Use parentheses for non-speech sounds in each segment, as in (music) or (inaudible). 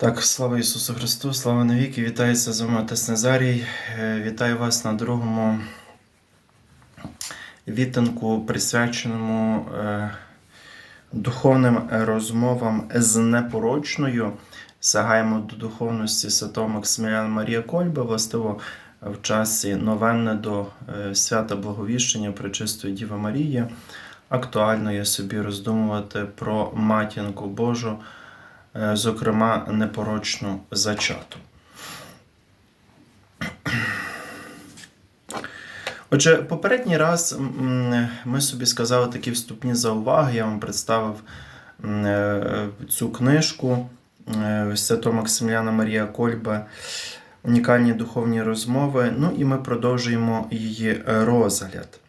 Так, слава Ісусу Христу, слава навіки, вітається з вами Отець Назарій. Е, Вітаю вас на другому вітинку, присвяченому е, духовним розмовам з непорочною. Сягаємо до духовності святого Максиміляна Марія Кольба, властиво в часі новенне до е, свята Благовіщення Пречистої Діви Марії. Актуально є собі роздумувати про матінку Божу зокрема непорочну зачату. Отже, попередній раз ми собі сказали такі вступні зауваги. Я вам представив е, цю книжку е, Святого Максиміляна Марія Кольба Унікальні духовні розмови. Ну і ми продовжуємо її розгляд.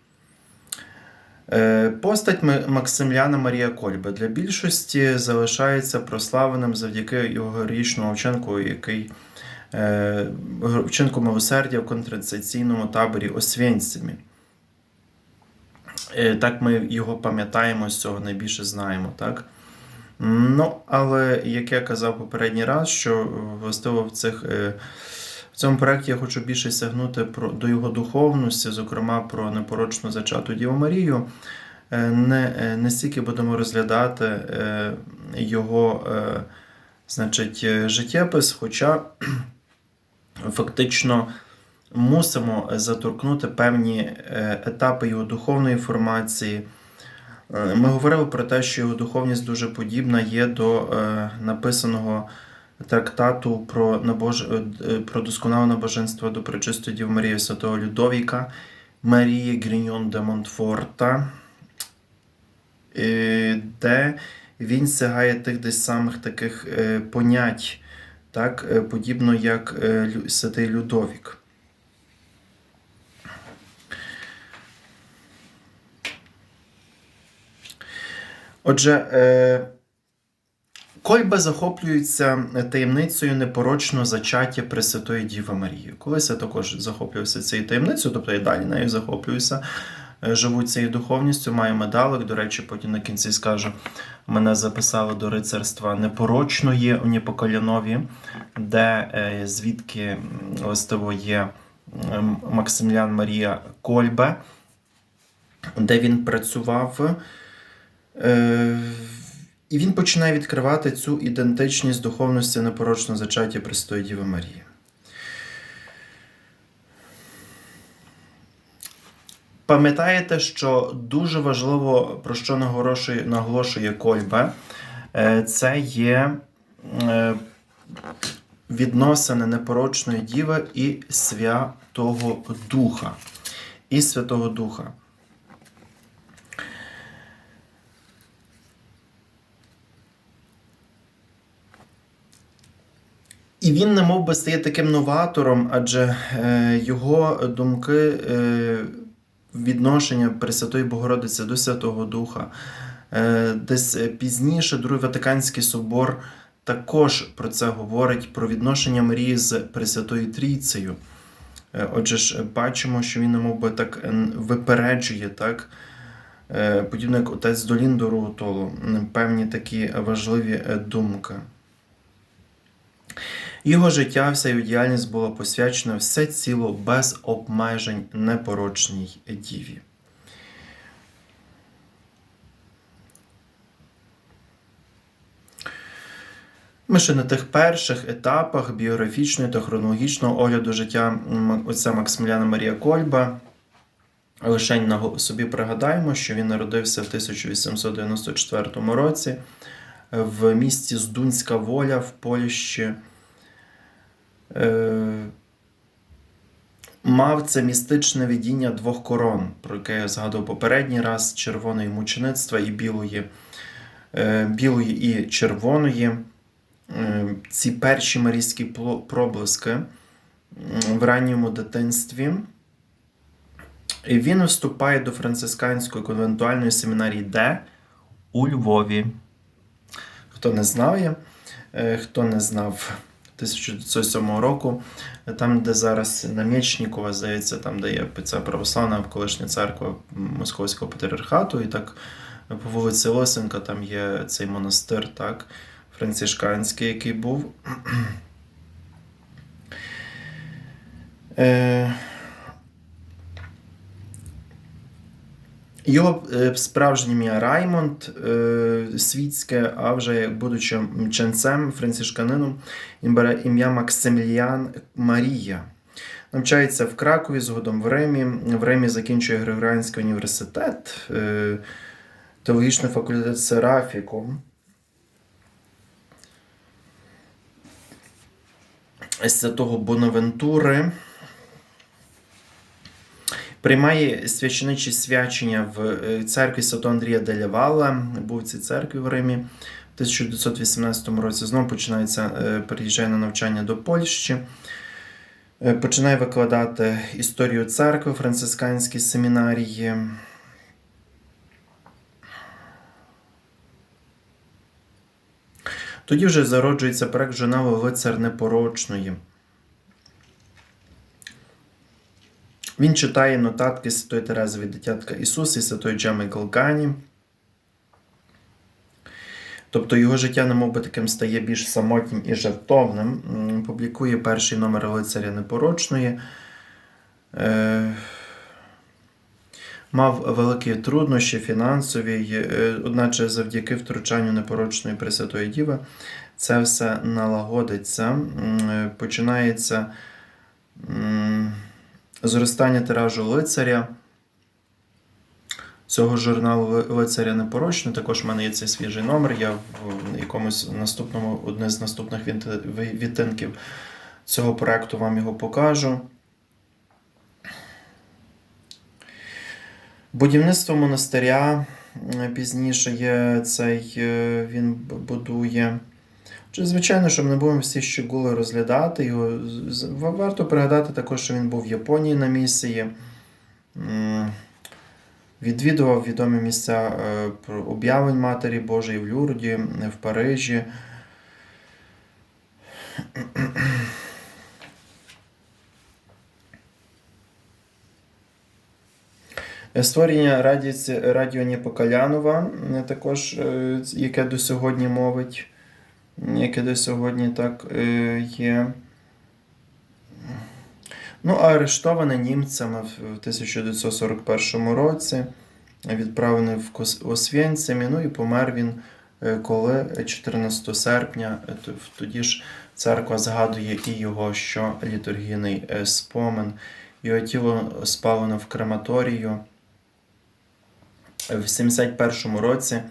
Е, Постать Максимляна Марія Кольба для більшості залишається прославленим завдяки його героїчному вчинку, який е, вчинку милосердя в контрацепційному таборі Освєнцимі. Е, Так ми його пам'ятаємо, з цього найбільше знаємо. Так? Ну, але як я казав попередній раз, що властиво в цих. В цьому проєкті я хочу більше сягнути про, до його духовності, зокрема про непорочну зачату Діву Марію. Е, Не, е, не стільки будемо розглядати е, його значить, життєпис, хоча (clears throat) фактично мусимо заторкнути певні етапи його духовної формації. Ми говорили про те, що його духовність дуже подібна є до написаного трактату про, набож... е, про досконале набоженство до Пречистої Діви Марії Святого Людовіка Марії Гріньон де Монтфорта, е, де він сягає тих десь самих таких е, понять, так, е, подібно як е, Святий Людовік. Отже, е, Кольба захоплюється таємницею непорочного зачаття Пресвятої Діви Марії. Колись я також захоплювався цією таємницею, тобто і далі нею захоплююся. Е, Живу цією духовністю, маю медалик. До речі, потім на кінці скажу, мене записали до рицарства непорочної у Ніпоколянові, де е, звідки властиво є м, Максимілян Марія Кольбе, де він працював. І він починає відкривати цю ідентичність духовності непорочного зачаття Престої Діви Марії. Пам'ятаєте, що дуже важливо, про що наголошує, наголошує Кольбе, е, це є е, відносини непорочної діви і Святого Духа. І Святого Духа. І він не мов би стає таким новатором, адже е, його думки, е, відношення Пресвятої Богородиці до Святого Духа. Е, десь пізніше Другий Ватиканський собор також про це говорить, про відношення Марії з Пресвятою Трійцею. Е, отже ж, бачимо, що він, не мов би, так е, випереджує, так, е, подібно як отець Долін до Руготолу, певні такі важливі е, думки. Його життя, вся його діяльність була посвячена все ціло без обмежень непорочній діві. Ми ще на тих перших етапах біографічного та хронологічного огляду життя отця Максиміляна Марія Кольба. Лише на собі пригадаємо, що він народився в 1894 році в місті Здунська Воля в Польщі. Е, Мав це містичне видіння двох корон, про яке я згадував попередній раз: червоної мучеництва і білої, е, білої і червоної. Е, Ці перші марійські проблиски в ранньому дитинстві. І він вступає до францисканської конвентуальної семінарії Д у Львові. Хто не знає, хто не знав 1907 року, там, де зараз Намічнікова здається, там, де є ця православна колишня церква Московського патріархату, і так по вулиці Лосенка там є цей монастир, так, францишканський, який був. (clears throat) Е, Його е, справжнє ім'я Раймонд е, світське, а вже будучи ченцем, францишканином, він бере ім'я Максиміліан Марія. Навчається в Кракові, згодом в Римі. В Римі закінчує Григоріанський університет, е, теологічний факультет Серафікум. Святого Бонавентури. Приймає священичі свячення в е, церкві Святого Андрія Делявала. Був цій церкві в Римі. В 1918 році знову починається, е, переїжджає на навчання до Польщі. Е, Починає викладати історію церкви, францисканські семінарії. Тоді вже зароджується проект журналу Лицар Непорочної. Він читає нотатки Святої Терези від дитятка Ісуса і Святої Джеми Галгані. Тобто його життя, немов би таким стає більш самотнім і жертовним. Публікує перший номер лицаря непорочної. Е, Мав великі труднощі фінансові, е, одначе завдяки втручанню непорочної Пресвятої Діви це все налагодиться. Е, Починається зростання тиражу лицаря. Цього журналу Лицаря Непорочно. Також в мене є цей свіжий номер. Я в якомусь наступному, одне з наступних відтинків цього проекту вам його покажу. Будівництво монастиря пізніше є цей, е, він будує. Чи, Звичайно, що ми не будемо всі щегули розглядати його. Варто пригадати також, що він був в Японії на місії. Відвідував відомі місця е, об'явлень Матері Божої в Люрді, в Парижі. Створення радіці- радіо Непокалянова, е, також, е, яке до сьогодні мовить, до сьогодні так е, є. Ну, арештований німцями в 1941 році, відправлений в Освєнцимі, ну і помер він е, коли 14 серпня, е, тоді ж церква згадує і його, що літургійний спомин. Його тіло спалено в крематорію. В 71 році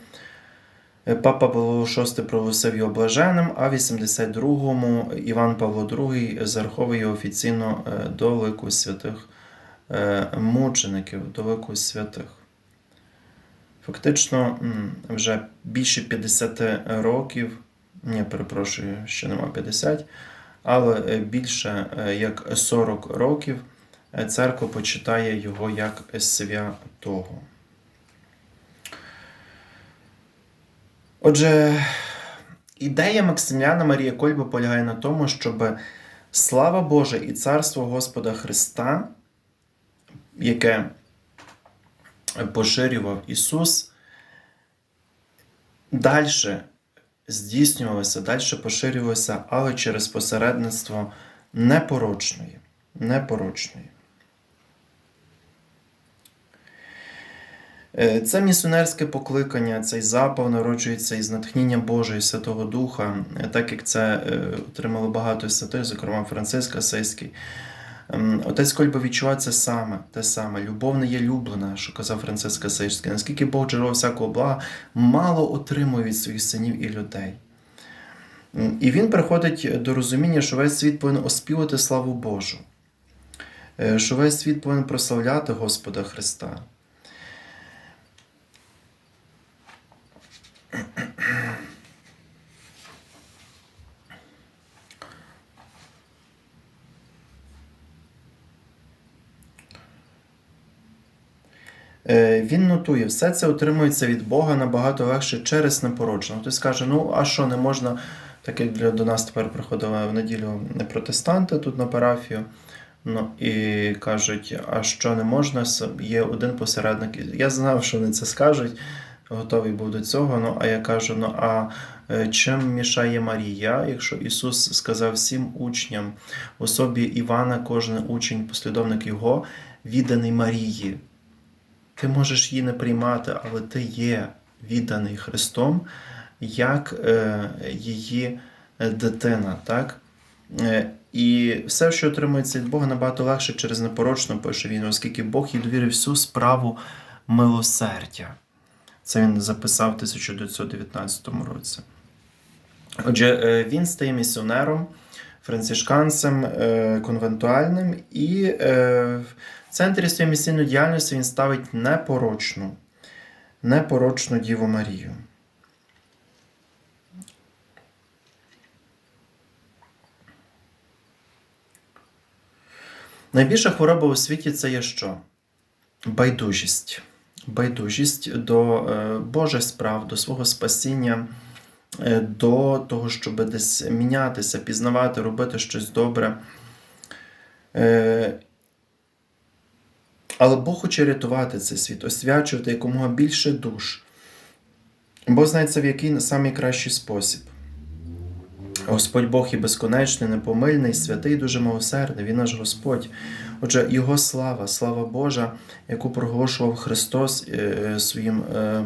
Папа Павло VI проголосив його блаженним, а в 82-му Іван Павло II зараховує його офіційно е, до лику святих е, мучеників, до лику святих. Фактично, вже більше 50 років, ні, перепрошую, ще нема 50, але е, більше е, як 40 років е, церква почитає його як святого. Отже, ідея Максиміана Марія Кольба полягає на тому, щоб слава Божа і царство Господа Христа, яке поширював Ісус, далі здійснювалося, далі поширювалося, але через посередництво непорочної. непорочної. Це місіонерське покликання, цей запал народжується із натхнення Божого і Святого Духа, е, так як це е, отримало багато святих, зокрема Франциск Асийський. Ем, Отець Кольба відчуває це саме, те саме. Любов не є люблена, що казав Франциск Асийський. Наскільки Бог джерело всякого блага, мало отримує від своїх синів і людей. І він приходить до розуміння, що весь світ повинен оспівати славу Божу, е, що весь світ повинен прославляти Господа Христа. Він нотує, все це отримується від Бога набагато легше через непородженого. Хтось скаже, ну а що не можна, так як для, до нас тепер приходили в неділю протестанти тут на парафію. Ну і кажуть, а що не можна, є один посередник. Я знав, що вони це скажуть, готовий був до цього. Ну, а я кажу: ну а Е, Чим мішає Марія, якщо Ісус сказав всім учням в особі Івана, кожен учень, послідовник Його, відданий Марії. Ти можеш її не приймати, але ти є відданий Христом як е, її дитина. так? Е, І все, що отримується від Бога, набагато легше через непорочну пише він, оскільки Бог їй довірив всю справу милосердя. Це він записав в 1919 році. Отже, е, він стає місіонером, францишканцем е, конвентуальним, і е, в центрі своєї місійної діяльності він ставить непорочну, непорочну Діву Марію. Найбільша хвороба у світі це є що? Байдужість. Байдужість до е, Божих справ, до свого спасіння, е, до того, щоб десь мінятися, пізнавати, робити щось добре. Е, Але Бог хоче рятувати цей світ, освячувати якомога більше душ. Бо знається, в який найкращий спосіб. Господь Бог і безконечний, непомильний, святий, дуже милосердний, Він наш Господь. Отже, Його слава, слава Божа, яку проголошував Христос е, своїм е,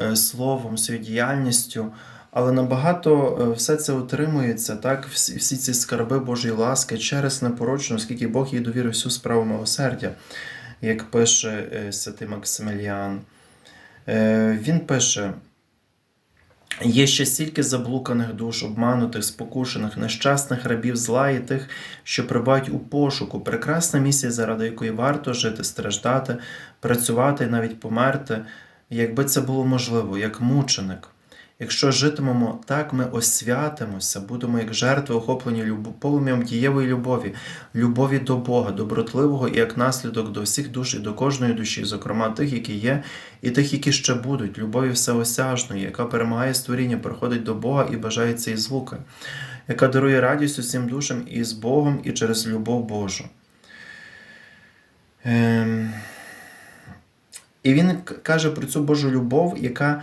е, словом, своєю діяльністю. Але набагато е, все це отримується, так, всі, ці скарби Божої ласки через непорочну, оскільки Бог їй довірив всю справу милосердя, як пише е, святий Максиміліан. Е, Він пише. Є ще стільки заблуканих душ, обманутих, спокушених, нещасних рабів зла і тих, що прибають у пошуку, прекрасна місія, заради якої варто жити, страждати, працювати і навіть померти, якби це було можливо, як мученик. Якщо житимемо так, ми освятимося, будемо як жертви, охоплені полум'ям дієвої любові, любові до Бога, добротливого і як наслідок до всіх душ і до кожної душі, зокрема тих, які є, і тих, які ще будуть, любові всеосяжної, яка перемагає створіння, приходить до Бога і бажає цієї звуки, яка дарує радість усім душам і з Богом, і через любов Божу. Ем... І він каже про цю Божу любов, яка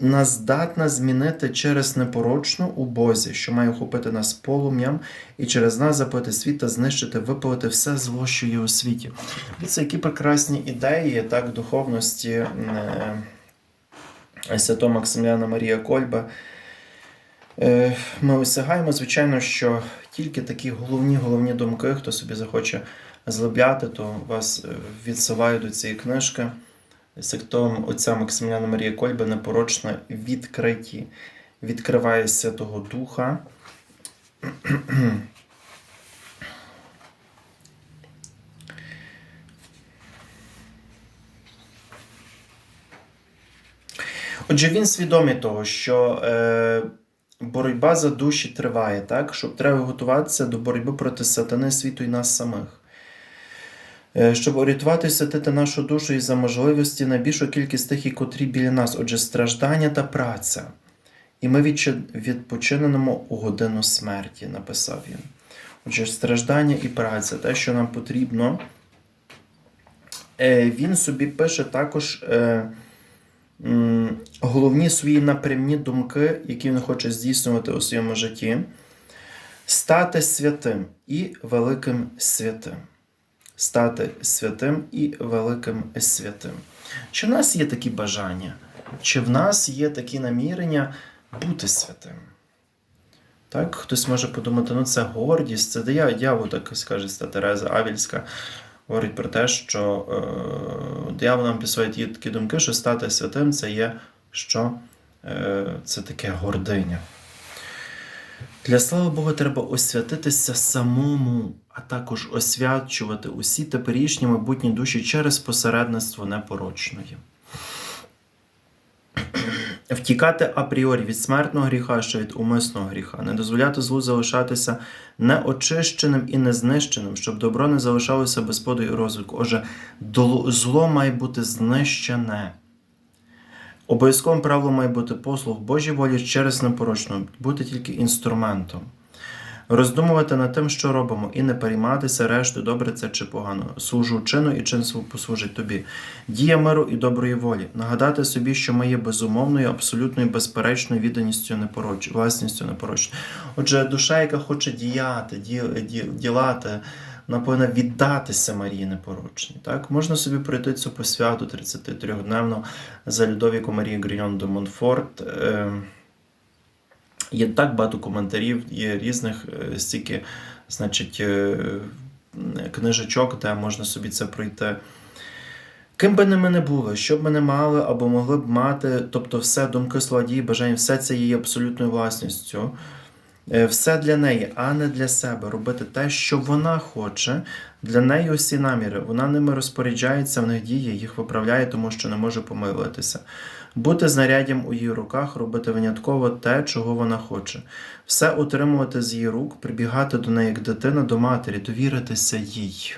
нас здатна змінити через непорочну у Бозі, що має охопити нас полум'ям, і через нас запити світ та знищити, випалити все зло, що є у світі. Це які прекрасні ідеї так, духовності е, святого Максиміана Марія Кольба. Е, Ми осягаємо, звичайно, що тільки такі головні головні думки, хто собі захоче злобляти, то вас е, відсилаю до цієї книжки сектом отця Максиміляна Марія Кольба непорочно відкриті. Відкриває Святого Духа. Отже, він свідомий того, що е, боротьба за душі триває, так? щоб треба готуватися до боротьби проти сатани світу і нас самих. Е, Щоб орієнтувати і святити нашу душу і за можливості на більшу кількість тих, котрі біля нас, отже, страждання та праця. І ми відпочинемо у годину смерті, написав він. Отже, страждання і праця, те, що нам потрібно. Е, Він собі пише також е, головні свої напрямні думки, які він хоче здійснювати у своєму житті. Стати святим і великим святим стати святим і великим святим. Чи в нас є такі бажання? Чи в нас є такі намірення бути святим? Так, хтось може подумати, ну це гордість, це я, дьявол, так скаже Тереза Авільська, говорить про те, що е, диявол нам писує такі думки, що стати святим це є що е, це таке гординя. Для слави Бога треба освятитися самому, а також освячувати усі теперішні майбутні душі через посередництво непорочної. (clears throat) Втікати апріорі від смертного гріха, що від умисного гріха, не дозволяти злу залишатися неочищеним і незнищеним, щоб добро не залишалося без і розвитку. Отже, зло має бути знищене. Обов'язковим правилом має бути послуг Божій волі через непорочну, бути тільки інструментом. роздумувати над тим, що робимо, і не перейматися решту, добре це чи погано. Служу чину і чин послужить тобі. Дія миру і доброї волі. Нагадати собі, що ми є безумовною, абсолютною, безперечною відданістю непороч... власністю непорочною. Отже, душа, яка хоче діяти, ді... Ді... ділати, вона повинна віддатися Марії непорочній. Так? Можна собі пройти цю посвяту 33-дневну за Людовіку Марії Гріньон де Монфорт. Е... Є так багато коментарів, є різних е, стільки, значить, е, книжечок, де можна собі це пройти. Ким би не ми не були, що б ми не мали або могли б мати, тобто все думки, слова, дії, бажання, все це є абсолютною власністю. Е, Все для неї, а не для себе. Робити те, що вона хоче. Для неї усі наміри. Вона ними розпоряджається, в них діє, їх виправляє, тому що не може помилитися. Бути знаряддям у її руках, робити винятково те, чого вона хоче. Все отримувати з її рук, прибігати до неї як дитина до матері, довіритися їй.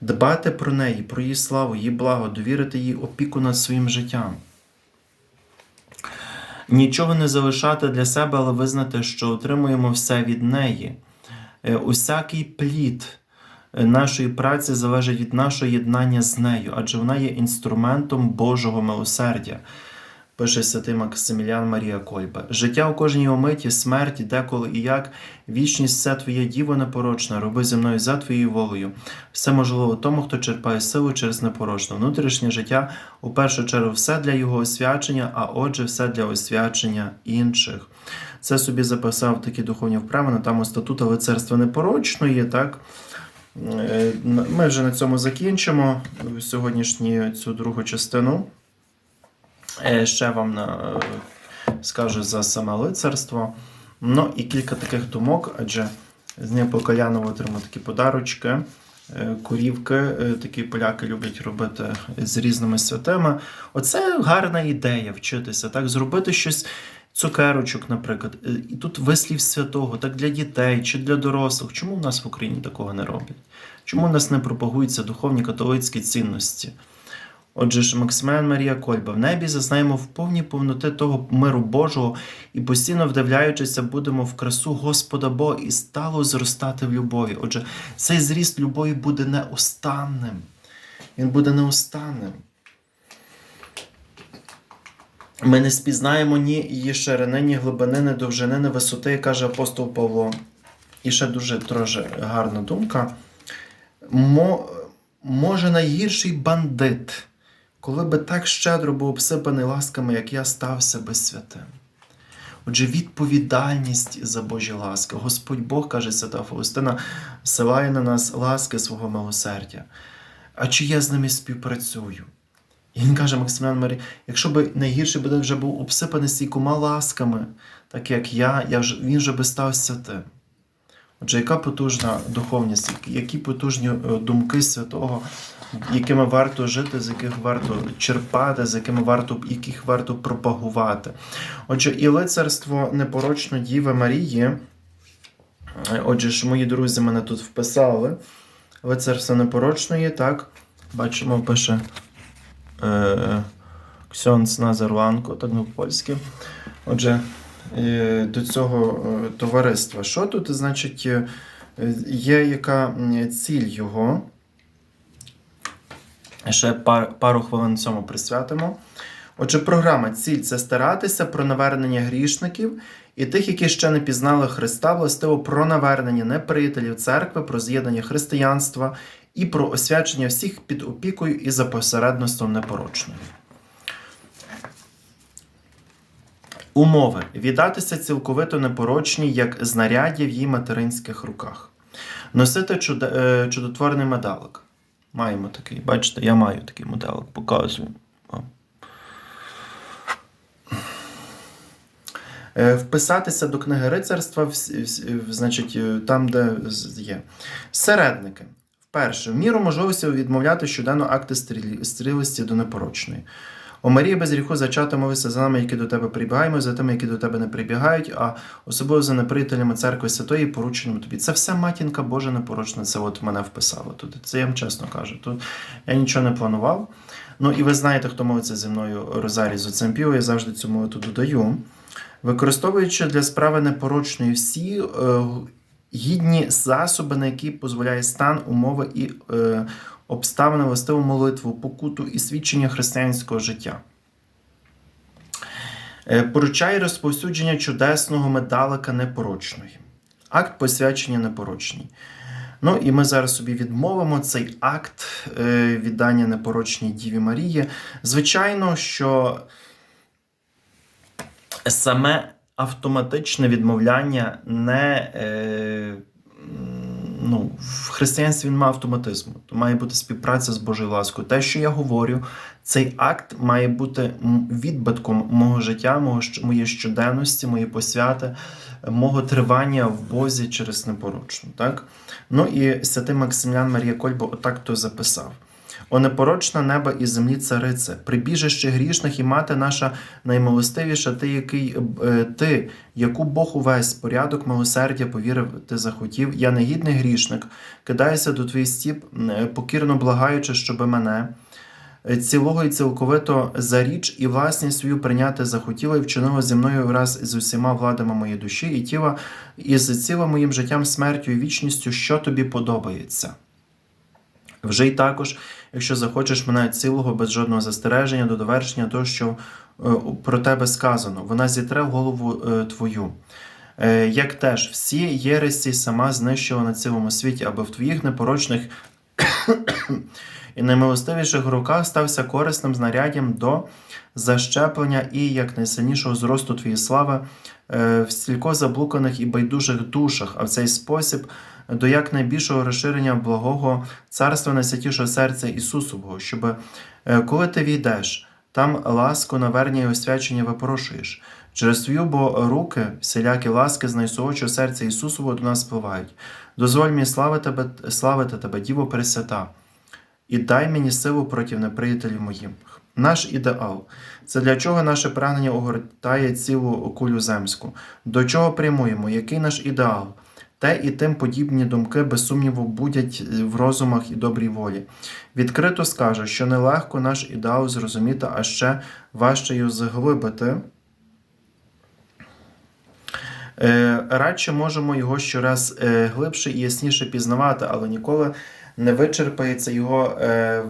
Дбати про неї, про її славу, її благо, довірити їй опіку над своїм життям. Нічого не залишати для себе, але визнати, що отримуємо все від неї. Е, Усякий плід е, нашої праці залежить від нашого єднання з нею, адже вона є інструментом Божого милосердя. Пише святий Максимілян Марія Кольба. Життя у кожній омиті, смерті, деколи і як, вічність все твоє діво непорочне, роби зі мною за твоєю волею. Все можливо тому, хто черпає силу через непорочне. Внутрішнє життя у першу чергу все для його освячення, а отже, все для освячення інших. Це собі записав такі духовні вправи на тому статута лицарства непорочної. Так? Е, Ми вже на цьому закінчимо сьогоднішню цю другу частину. Е, Ще вам е, скажу за саме лицарство. Ну і кілька таких думок, адже з по отримав такі подарочки. е, Курівки, такі поляки люблять робити з різними святами. Оце гарна ідея вчитися, так, зробити щось, цукерочок, наприклад. І тут вислів святого, так для дітей чи для дорослих. Чому в нас в Україні такого не роблять? Чому в нас не пропагуються духовні католицькі цінності? Отже ж, Максиміан Марія Кольба, в небі зазнаємо в повній повноти того миру Божого і постійно вдивляючися, будемо в красу Господа Бога і стало зростати в любові. Отже, цей зріст любові буде неустанним. Він буде неустанним. Ми не спізнаємо ні її ширини, ні глибини, ні довжини, ні висоти, каже апостол Павло. І ще дуже дуже гарна думка. Мо, може найгірший бандит, коли би так щедро був обсипаний ласками, як я стався би святим. Отже, відповідальність за Божі ласки. Господь Бог, каже свята Фаустина, силає на нас ласки свого милосердя. А чи я з ними співпрацюю? І він каже Максиміан Марі, якщо б найгірший бандит вже був обсипаний стійкома ласками, так як я, я вже, він вже би став святим. Отже, яка потужна духовність, які потужні е, думки святого, якими варто жити, з яких варто черпати, з якими варто, яких варто пропагувати. Отже, і лицарство непорочно Діви Марії. Отже ж, мої друзі мене тут вписали. Лицарство непорочної, так. Бачимо, пише е, Ксьонц Назар Ланко, так ну польське. Отже, е, до цього е, товариства. Що тут, значить, е, є яка ціль його? Ще пар, пару хвилин цьому присвятимо. Отже, програма ціль це старатися про навернення грішників і тих, які ще не пізнали Христа, властиво про навернення неприятелів церкви, про з'єднання християнства і про освячення всіх під опікою і за посередництвом непорочної. Умови віддатися цілковито непорочній, як знаряддя в її материнських руках. Носити е, чудотворний медалик. Маємо такий, бачите, я маю такий моделик, показую. Е, Вписатися до книги рицарства, значить, е, там, де є. Середники. Вперше, в міру можливості відмовляти щоденно акти стрілості до непорочної. О Марія без гріху зачати молися за нами, які до тебе прибігаємо, за тими, які до тебе не прибігають, а особливо за неприятелями церкви Святої, порученими тобі. Це все матінка Божа непорочна. Це от мене вписало тут. Це я вам чесно кажу. Тут я нічого не планував. Ну і ви знаєте, хто молиться зі мною Розарій з оцем пів, я завжди цю молитву додаю. Використовуючи для справи непорочної всі е, гідні засоби, на які дозволяє стан, умови і е, обставини властиву молитву, покуту і свідчення християнського життя. Е, Поручає розповсюдження чудесного медалика непорочної. Акт посвячення непорочній. Ну і ми зараз собі відмовимо цей акт е, віддання непорочній Діві Марії. Звичайно, що саме автоматичне відмовляння не. Е, ну, в християнстві немає автоматизму. То має бути співпраця з Божою ласкою. Те, що я говорю, цей акт має бути відбитком мого життя, мого, моєї щоденності, моєї посвяти, мого тривання в Бозі через непорочну. Так? Ну і святий Максимлян Марія Кольба отак то записав. О непорочна неба і землі царице, прибіжище грішних і мати наша наймилостивіша, ти, який е, ти, яку Бог увесь порядок милосердя повірив, ти захотів. Я негідний грішник, кидаюся до твоїх стіп, е, покірно благаючи, щоби мене. е, Цілого і цілковито за річ і власність свою прийняти захотіла і вчинила зі мною враз з усіма владами моєї душі і тіла, і з цілим моїм життям, смертю і вічністю, що тобі подобається. Вже й також, якщо захочеш мене цілого без жодного застереження до довершення того, що е, про тебе сказано, вона зітре голову е, твою. Е, Як теж всі єресі сама знищила на цілому світі, аби в твоїх непорочних (coughs) і наймилостивіших руках стався корисним знаряддям до защеплення і як найсильнішого зросту твоєї слави е, в стілько заблуканих і байдужих душах, а в цей спосіб до як найбільшого розширення благого царства найсвятішого серця Ісусового, щоб е, коли ти війдеш, там ласку, навернення і освячення випрошуєш. Через твою бо руки всілякі ласки з найсолодшого серця Ісусового до нас спливають. Дозволь мені славити тебе, славити тебе, Діво Пресвята, і дай мені силу проти неприятелів моїх. Наш ідеал це для чого наше прагнення огортає цілу кулю земську. До чого прямуємо? Який наш ідеал? Те і тим подібні думки, без сумніву, будять в розумах і добрій волі. Відкрито скажу, що нелегко наш ідеал зрозуміти, а ще важче його заглибити. Е, Радше можемо його щораз е, глибше і ясніше пізнавати, але ніколи не вичерпається його е,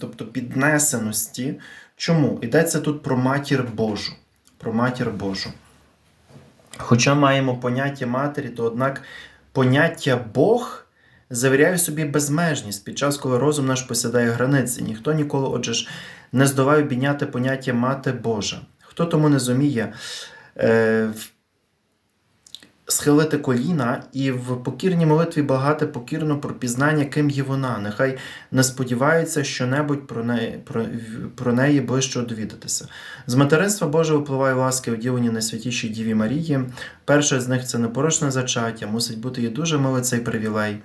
тобто піднесеності. Чому? Йдеться тут про матір Божу. Про матір Божу. Хоча маємо поняття матері, то однак поняття Бог завіряє собі безмежність під час, коли розум наш посідає границі. Ніхто ніколи, отже ж, не здолає обійняти поняття Мати Божа. Хто тому не зуміє е, схилити коліна і в покірній молитві багати покірно про пізнання, ким є вона. Нехай не сподівається що-небудь про неї, про, про неї ближче довідатися. З материнства Боже випливає ласки, оділені найсвятішій Діві Марії. Перше з них це непорочне зачаття, мусить бути їй дуже милий цей привілей.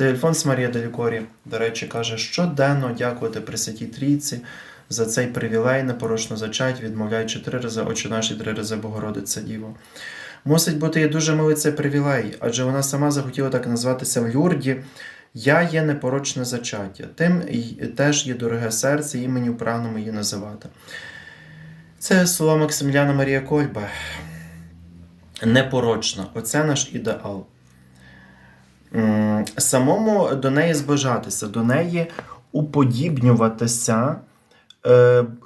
Альфонс Марія Делікорі, до речі, каже, щоденно дякувати Пресвятій Трійці за цей привілей непорочно зачать, відмовляючи три рази очі наші, три рази Богородиця Діво. Мусить бути їй дуже милий цей привілей, адже вона сама захотіла так назватися в Люрді. Я є непорочне зачаття, тим теж є дороге серце, імені прагнемо її називати. Це слова Максиміляна Марія Кольба. Непорочна. Оце наш ідеал. Самому до неї зближатися, до неї уподібнюватися,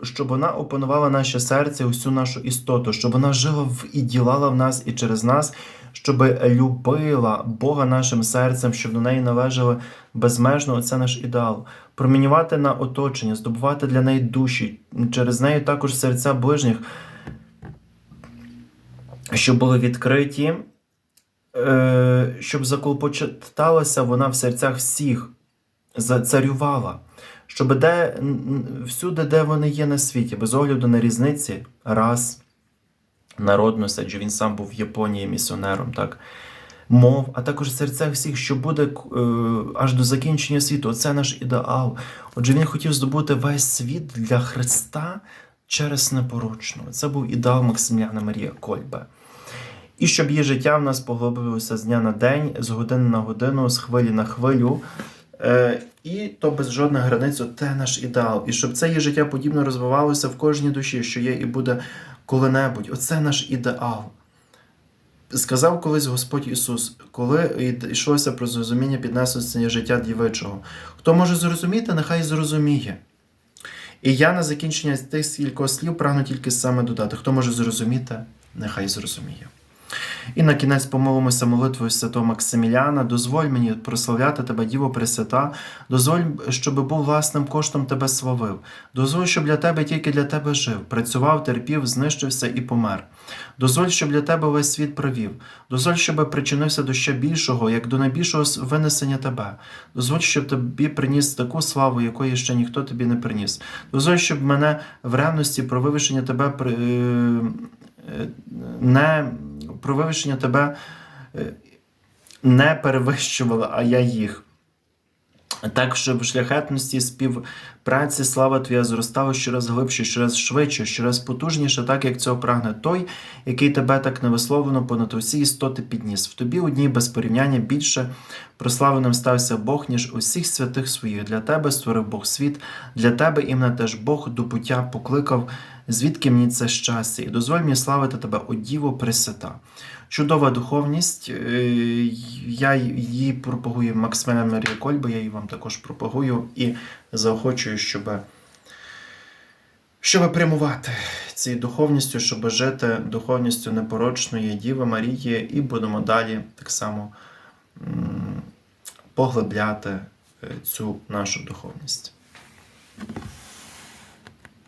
щоб вона опанувала наше серце, усю нашу істоту, щоб вона жила в і ділала в нас і через нас, щоб любила Бога нашим серцем, щоб до неї належали безмежно. Це наш ідеал. Промінювати на оточення, здобувати для неї душі, через неї також серця ближніх, щоб були відкриті, е, щоб заколпочиталася вона в серцях всіх, зацарювала. Щоб де, всюди, де вони є на світі, без огляду на різниці, рас, народності, адже він сам був в Японії місіонером, так, мов, а також в серцях всіх, що буде е, аж до закінчення світу. Оце наш ідеал. Отже, він хотів здобути весь світ для Христа через непорочну. Це був ідеал Максиміляна Марія Кольбе. І щоб її життя в нас поглиблювалося з дня на день, з години на годину, з хвилі на хвилю. І то без жодних границь, це наш ідеал. І щоб це її життя подібно розвивалося в кожній душі, що є і буде коли-небудь. Оце наш ідеал. Сказав колись Господь Ісус, коли йшлося про зрозуміння піднесення життя дівичого. Хто може зрозуміти, нехай зрозуміє. І я на закінчення тих кількох слів прагну тільки саме додати: хто може зрозуміти, нехай зрозуміє. І на кінець помолимося молитвою святого Максиміляна. Дозволь мені прославляти тебе, Діво Пресвята, дозволь, щоб був власним коштом тебе славив. Дозволь, щоб для тебе тільки для тебе жив, працював, терпів, знищився і помер. Дозволь, щоб для тебе весь світ провів. Дозволь, щоб причинився до ще більшого, як до найбільшого винесення тебе. Дозволь, щоб тобі приніс таку славу, якої ще ніхто тобі не приніс. Дозволь, щоб мене в ревності про вивищення тебе е, не про вивищення тебе е, не перевищувала, а я їх. Так, щоб в шляхетності співпраці слава Твоя зростала щораз глибше, щораз швидше, щораз потужніше, так як цього прагне той, який тебе так невисловлено понад усі істоти підніс. В тобі одній без порівняння більше прославленим стався Бог, ніж усіх святих своїх. Для тебе створив Бог світ, для тебе і мене теж Бог до пуття покликав, звідки мені це щастя, і дозволь мені славити тебе, о Діво Пресвята. Чудова духовність. е, Я її пропагую Максимілян Марія Кольба, я її вам також пропагую і заохочую, щоб, щоб прямувати цією духовністю, щоб жити духовністю непорочної Діви Марії, і будемо далі так само поглибляти е, цю нашу духовність.